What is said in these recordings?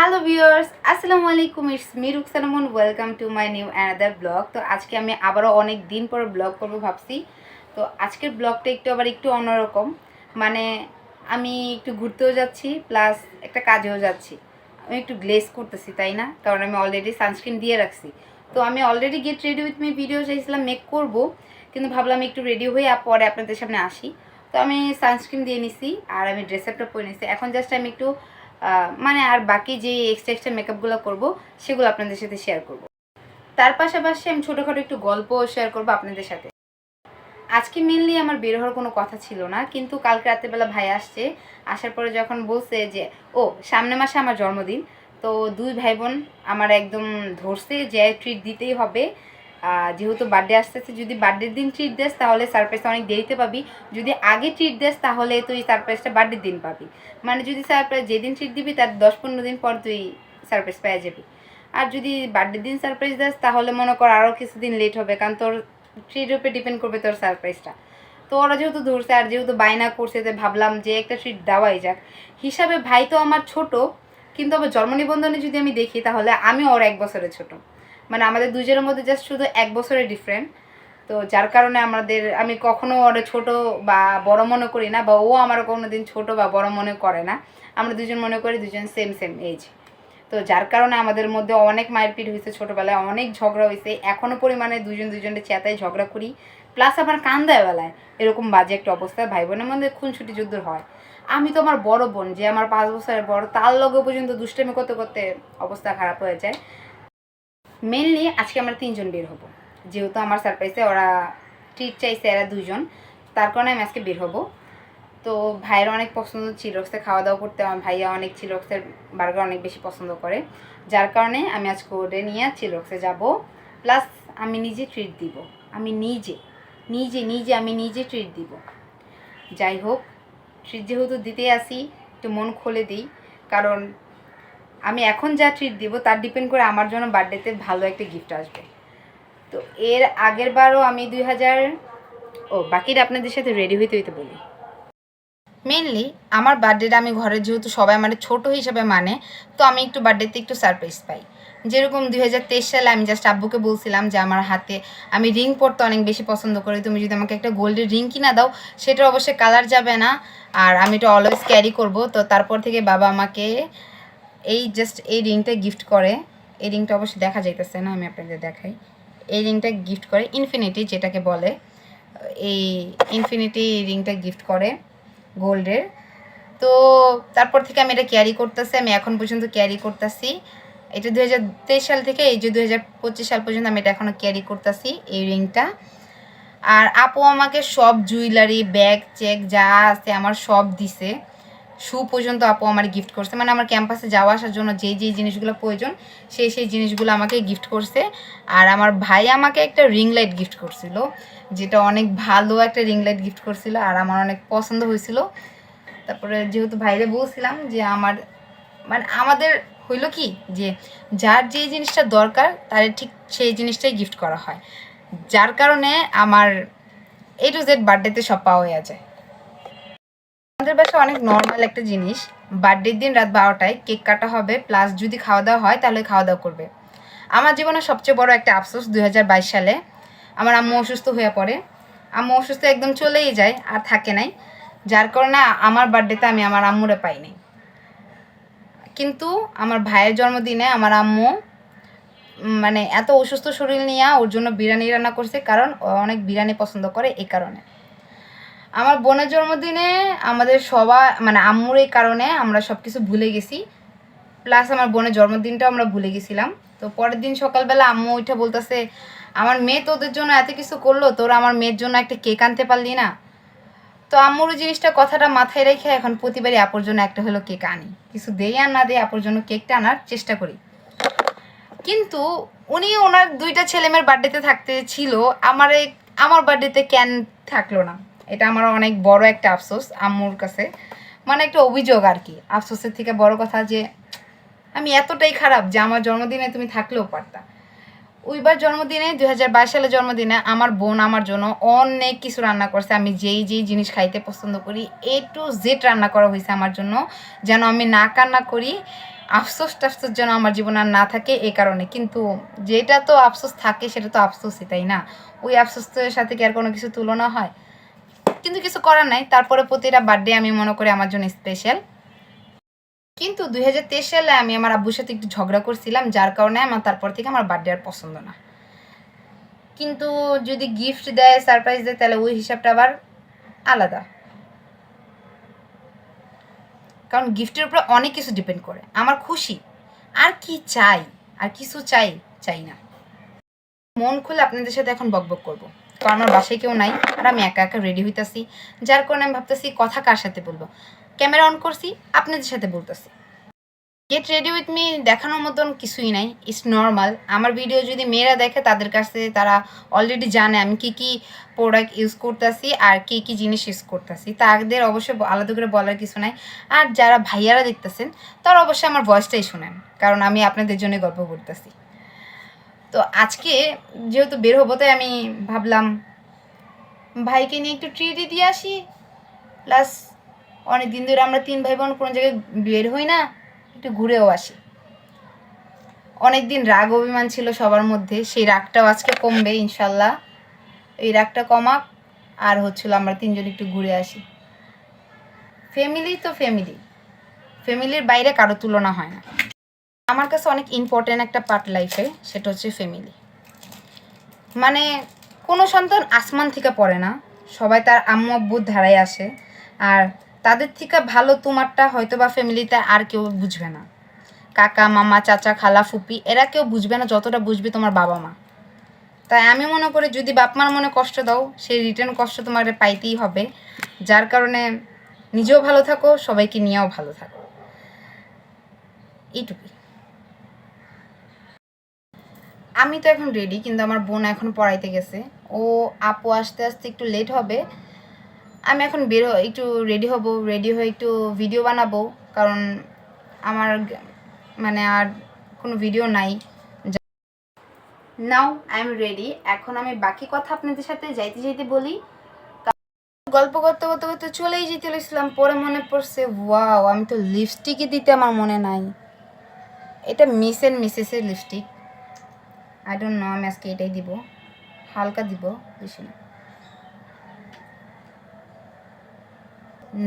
Hello viewers, আসসালামু আলাইকুম, it's me Ruksanamon, welcome to my new another blog. তো আজকে আমি আবারও অনেক দিন পর ব্লগ করব ভাবছি। তো আজকের ব্লগটা একটু আবার একটু অন্যরকম। মানে আমি একটু ঘুরতেও যাচ্ছি, প্লাস একটা কাজেও যাচ্ছি। আমি একটু গ্লেস করতেছি, তাই না? কারণ আমি অলরেডি সানস্ক্রিন দিয়ে রাখছি। তো আমি already get ready with me video চাইছিলাম মেক করব, কিন্তু ভাবলাম একটু রেডি হয়ে পরে আপনাদের সামনে আসি। তো আমি সানস্ক্রিন দিয়ে নিছি, আর আমি ড্রেস আপটা পরে নিছি। এখন জাস্ট আমি একটু মানে আর বাকি যে এক্সট্রা এক্সট্রা মেকআপগুলো করব, সেগুলো আপনাদের সাথে শেয়ার করব। তার পাশাপাশি আমি ছোটোখাটো একটু গল্পও শেয়ার করব আপনাদের সাথে। আজকে মেনলি আমার বের হওয়ার কোনো কথা ছিল না, কিন্তু কালকে রাত্রেবেলা ভাই আসছে, আসার পরে যখন বলছে যে, ও, সামনে মাসে আমার জন্মদিন। তো দুই ভাই বোন আমার একদম ধরছে যে ট্রিট দিতেই হবে। যেহেতু বার্থডে আসতেছে, যদি বার্থডের দিন ট্রিট দেস, তাহলে সারপ্রাইজটা অনেক দেরিতে পাবি। যদি আগে ট্রিট দেস, তাহলে তুই সারপ্রাইজটা বার্থডের দিন পাবি। মানে যদি সারপ্রাইজ যেদিন ট্রিট দিবি, তার দশ পনেরো দিন পর তুই সারপ্রাইজ পেয়ে যাবি। আর যদি বার্থডের দিন সারপ্রাইজ দেস, তাহলে মনে কর আরও কিছুদিন লেট হবে, কারণ তোর ট্রিটের উপরে ডিপেন্ড করবে তোর সারপ্রাইজটা তো ওরা যেহেতু ধরছে, আর যেহেতু বায়না করছে তো ভাবলাম যে একটা ট্রিট দেওয়াই যাক। হিসাবে ভাই তো আমার ছোট, কিন্তু আবার জন্ম নিবন্ধনে যদি আমি দেখি, তাহলে আমি ওর এক বছরের ছোট। মানে আমাদের দুজনের মধ্যে জাস্ট শুধু এক বছরের ডিফারেন্ট তো যার কারণে আমাদের, আমি কখনো ওরা ছোট বা বড় মনে করি না, বা ও আমার কোনো দিন ছোট বা বড় মনে করে না। আমরা দুজন মনে করি দুজন সেম সেম এজ তো যার কারণে আমাদের মধ্যে অনেক মারপিট হয়েছে ছোটোবেলায়, অনেক ঝগড়া হয়েছে। এখনও পরিমাণে দুজন দুজনের চেতায় ঝগড়া করি। প্লাস আমার কান্দায় বেলায়, এরকম বাজে একটা অবস্থা ভাই বোনের মধ্যে খুনছুটি যুদ্ধ হয়। আমি তো আমার বড় বোন, যে আমার পাঁচ বছরের বড়, তার লগে পর্যন্ত দুষ্টামি করতে করতে অবস্থা খারাপ হয়ে যায়। মেনলি আজকে আমরা তিনজন বের হব। যেহেতু আমার সারপ্রাইজে ওরা ট্রিট চাইছে এরা দুজন, তার কারণে আমি আজকে বের হব। তো ভাইয়ের অনেক পছন্দ চিরক্সে খাওয়া দাওয়া করতে, আমার ভাইয়া অনেক চিরক্সের বার্গার অনেক বেশি পছন্দ করে। যার কারণে আমি আজকে ওরে নিয়ে চিরক্সে যাব। প্লাস আমি নিজে ট্রিট দিব। আমি নিজে নিজে নিজে আমি নিজে ট্রিট দিব। যাই হোক ট্রিট যেহেতু দিতে আসি, একটু মন খুলে দিই। কারণ আমি এখন যা ট্রিট দিব, তার ডিপেন্ড করে আমার জন্য বার্থডেতে ভালো একটা গিফট আসবে। তো এর আগের বারও আমি দুই হাজার, ও, বাকিটা আপনাদের সাথে রেডি হইতে হইতে বলি। মেনলি আমার বার্থডেটা আমি ঘরে যেহেতু সবাই মানে ছোট হিসেবে মানে তো আমি একটু বার্থডেতে একটু সারপ্রাইজ পাই। যেরকম দুই হাজার তেইশ সালে আমি জাস্ট আব্বুকে বলছিলাম যে, আমার হাতে, আমি রিং পরতে অনেক বেশি পছন্দ করি, তুমি যদি আমাকে একটা গোল্ডের রিং কিনা দাও সেটা অবশ্যই কালার যাবে না। আর আমি এটা অলওয়েজ ক্যারি করব। তো তারপর থেকে বাবা আমাকে এই জাস্ট এই রিংটা গিফট করে, এই রিংটা অবশ্যই দেখা যাইতেছে না, আমি আপনাদের দেখাই। এই রিংটা গিফট করে ইনফিনিটি যেটাকে বলে, এই ইনফিনিটি রিংটা গিফট করে গোল্ডের। তো তারপর থেকে আমি এটা ক্যারি করতেছি, আমি এখন পর্যন্ত ক্যারি করতেছি। এটা দু হাজার তেইশ সাল থেকে এই যে দু হাজার পঁচিশ সাল পর্যন্ত আমি এটা এখনও ক্যারি করতেছি, এই রিংটা আর আপু আমাকে সব জুয়েলারি ব্যাগ চেক যা আছে আমার সব দিছে। শু পর্যন্ত আপু আমার গিফট করছে। মানে আমার ক্যাম্পাসে যাওয়া আসার জন্য যেই যেই জিনিসগুলো প্রয়োজন, সেই সেই জিনিসগুলো আমাকে গিফট করছে। আর আমার ভাই আমাকে একটা রিং লাইট গিফট করছিল, যেটা অনেক ভালো একটা রিং লাইট গিফট করছিল আর আমার অনেক পছন্দ হয়েছিল। তারপরে যেহেতু ভাইরে বলছিলাম যে আমার মানে আমাদের হইল কি যে যার যে জিনিসটা দরকার, তার ঠিক সেই জিনিসটাই গিফট করা হয়। যার কারণে আমার এ টু জেড বার্থডেতে সব পাওয়া যায়। আমাদের বাসায় অনেক নর্মাল একটা জিনিস। বার্থডের দিন রাত বারোটায় কেক কাটা হবে প্লাস যদি খাওয়া দাওয়া হয়, তাহলে খাওয়া দাওয়া করবে। আমার জীবনে সবচেয়ে বড় একটা আফসোস দুই সালে, আমার আম্মু অসুস্থ হয়ে পড়ে। আম্মু অসুস্থ একদম চলেই যায়, আর থাকে নাই। যার কারণে আমার বার্থডেতে আমি আমার আম্মুরে পাইনি কিন্তু আমার ভাইয়ের জন্মদিনে আমার আম্মু মানে এত অসুস্থ শরীর নিয়ে ওর জন্য বিরিয়ানি রান্না করছে, কারণ অনেক বিরিয়ানি পছন্দ করে, এই কারণে। আমার বোনের জন্মদিনে আমাদের সবাই মানে আম্মুর এই কারণে আমরা সব কিছু ভুলে গেছি। প্লাস আমার বোনের জন্মদিনটাও আমরা ভুলে গেছিলাম। তো পরের দিন সকালবেলা আম্মু ওইটা বলতেছে, আমার মেয়ে তোদের জন্য এত কিছু করল, তোরা আমার মেয়ের জন্য একটা কেক আনতে পারলি না? তো আম্মুর জিনিসটা কথাটা মাথায় রেখে এখন প্রতিবারই আপুর জন্য একটা হলো কেক আনি। কিছু দেই আর না দেই আপুর জন্য কেকটা আনার চেষ্টা করি। কিন্তু উনি ওনার দুইটা ছেলেমেয়ের বার্থডেতে থাকতে ছিল, আমার আমার বার্থডেতে কেন থাকল না? এটা আমার অনেক বড় একটা আফসোস আম্মুর কাছে। মানে একটা অভিযোগ আর কি আফসোসের থেকে বড় কথা যে, আমি এতটাই খারাপ যে আমার জন্মদিনে তুমি থাকলেও পারতা। ওইবার জন্মদিনে, দুই হাজার বাইশ সালের জন্মদিনে আমার বোন আমার জন্য অনেক কিছু রান্না করছে। আমি যেই যেই জিনিস খাইতে পছন্দ করি এ টু জেড রান্না করা হয়েছে আমার জন্য। যেন আমি না কান্না করি, আফসোস টাফসোস যেন আমার জীবন আর না থাকে এই কারণে। কিন্তু যেটা তো আফসোস থাকে, সেটা তো আফসোসই, তাই না? ওই আফসোসের সাথে কি আর কোনো কিছু তুলনা হয়? কিন্তু কিছু করার নাই। তারপরে প্রতিটা বার্থডে আমি মনে করি আমার জন্য স্পেশাল কিন্তু দুই হাজার তেইশ সালে আমি আমার আব্বুর সাথে একটু ঝগড়া করছিলাম, যার কারণে আমার তারপর থেকে আমার বার্থডে আর পছন্দ না। কিন্তু যদি গিফট দেয় সারপ্রাইজ দেয়, তাহলে ওই হিসাবটা আবার আলাদা। কারণ গিফটের উপরে অনেক কিছু ডিপেন্ড করে। আমার খুশি। আর কি চাই? আর কিছু চাই? চাই না। মন খুলে আপনাদের সাথে এখন বকবক করব। কারণ আমার বাসায় কেউ নাই, আর আমি একা একা রেডি হইতাছি। যার কারণে আমি ভাবতেছি, কথা কার সাথে বলব? ক্যামেরা অন করছি, আপনাদের সাথে বলতেছি। গেট রেডি উইথ মি দেখানোর মতন কিছুই নাই ইটস নর্মাল আমার ভিডিও যদি মেয়েরা দেখে, তাদের কাছে তারা অলরেডি জানে আমি কি কি প্রোডাক্ট ইউজ করতেছি, আর কি কি জিনিস ইউজ করতেছি। তাদের অবশ্যই আলাদা করে বলার কিছু নাই। আর যারা ভাইয়ারা দেখতেছেন, তারা অবশ্যই আমার ভয়েসটাই শোনেন, কারণ আমি আপনাদের জন্য গল্প করতেছি। তো আজকে যেহেতু বের হব, তাই আমি ভাবলাম ভাইকে নিয়ে একটু ট্রিটই দিয়ে আসি। প্লাস অনেক দিন ধরে আমরা তিন ভাই বোন কোনো জায়গায় বের হই না, একটু ঘুরেও আসি। অনেক দিন রাগ অভিমান ছিল সবার মধ্যে, সেই রাগটাও আজকে কমবে, ইনশাল্লাহ। এই রাগটা কমাক, আর হচ্ছিল আমরা তিনজন একটু ঘুরে আসি। ফ্যামিলি তো ফ্যামিলি ফ্যামিলির বাইরে কারও তুলনা হয় না। আমার কাছে অনেক ইম্পর্টেন্ট একটা পার্ট লাইফে সেটা হচ্ছে ফ্যামিলি মানে কোনো সন্তান আসমান থেকে পড়ে না, সবাই তার আম্মু আব্বুর ধারায় আসে, আর তাদের থেকে ভালো তোমারটা হয়তো বা ফ্যামিলিতে আর কেউ বুঝবে না। কাকা, মামা, চাচা, খালা, ফুপি, এরা কেউ বুঝবে না যতটা বুঝবে তোমার বাবা মা। তাই আমি মনে করি যদি বাপ মার মনে কষ্ট দাও, সেই রিটার্ন কষ্ট তোমার পাইতেই হবে। যার কারণে নিজেও ভালো থাকো, সবাইকে নিয়েও ভালো থাকো। এইটুকুই। আমি তো এখন রেডি কিন্তু আমার বোন এখন পড়াইতে গেছে। ও আপু আসতে আসতে একটু লেট হবে। আমি এখন বের একটু রেডি হব রেডি হয়ে একটু ভিডিও বানাবো। কারণ আমার মানে আর কোনো ভিডিও নাই। নাও আই এম রেডি এখন আমি বাকি কথা আপনাদের সাথে যাইতে যাইতে বলি। গল্প করতে করতে করতে চলেই যেতে লাগছিলাম। পরে মনে পড়ছে ওয়াও আমি তো লিপস্টিকই দিতে আমার মনে নাই। এটা মিস এন্ড মিসেসের লিপস্টিক আই ডোন্ট নো আমি আজকে এটাই দিব। হালকা দিব, বেশি না।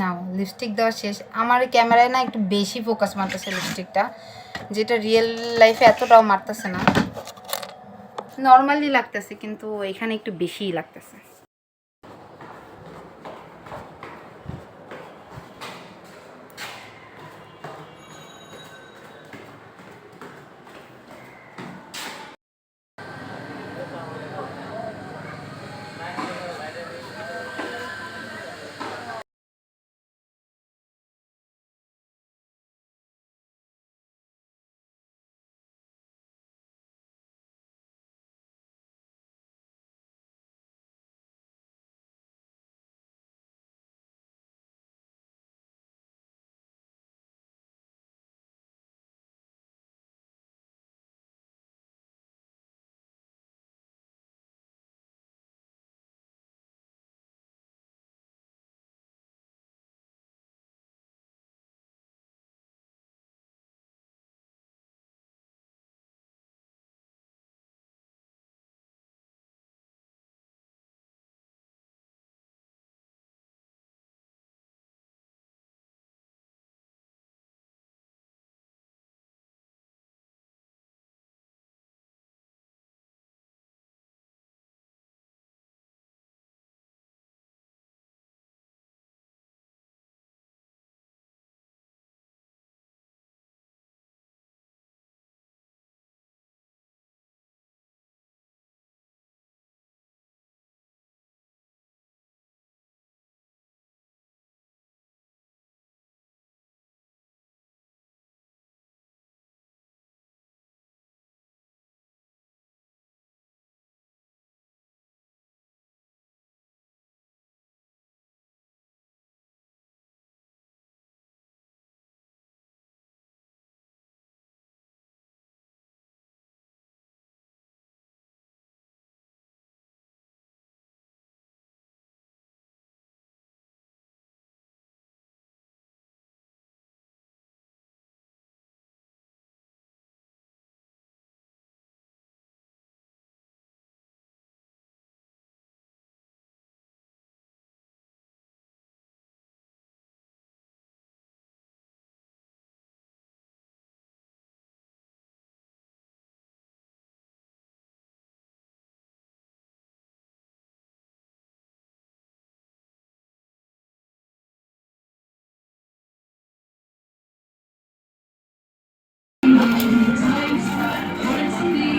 নাও লিপস্টিক দেওয়া শেষ। আমার ক্যামেরায় না একটু বেশি ফোকাস মারতেছে লিপস্টিকটা যেটা রিয়েল লাইফে এতটাও মারতেছে না। নর্মালি লাগতেছে, কিন্তু এখানে একটু বেশিই লাগতেছে।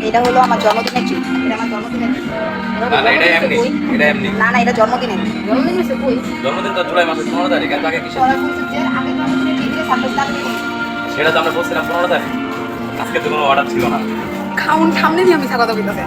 এটা হলো আমার জন্মদিনের ট্রিট এটা আমার জন্মদিনের না না এটা এমনি এটা এমনি। না না এটা জন্মদিনের। জন্মদিন জন্মদিন তো জুলাই মাসের পনেরো তারিখ সেটা তো আমরা বলছিলাম পনেরো তারিখ। আজকে তো কোনো অর্ডার ছিল না। খাউন সামনে দিয়ে আমি কথা বলতেছে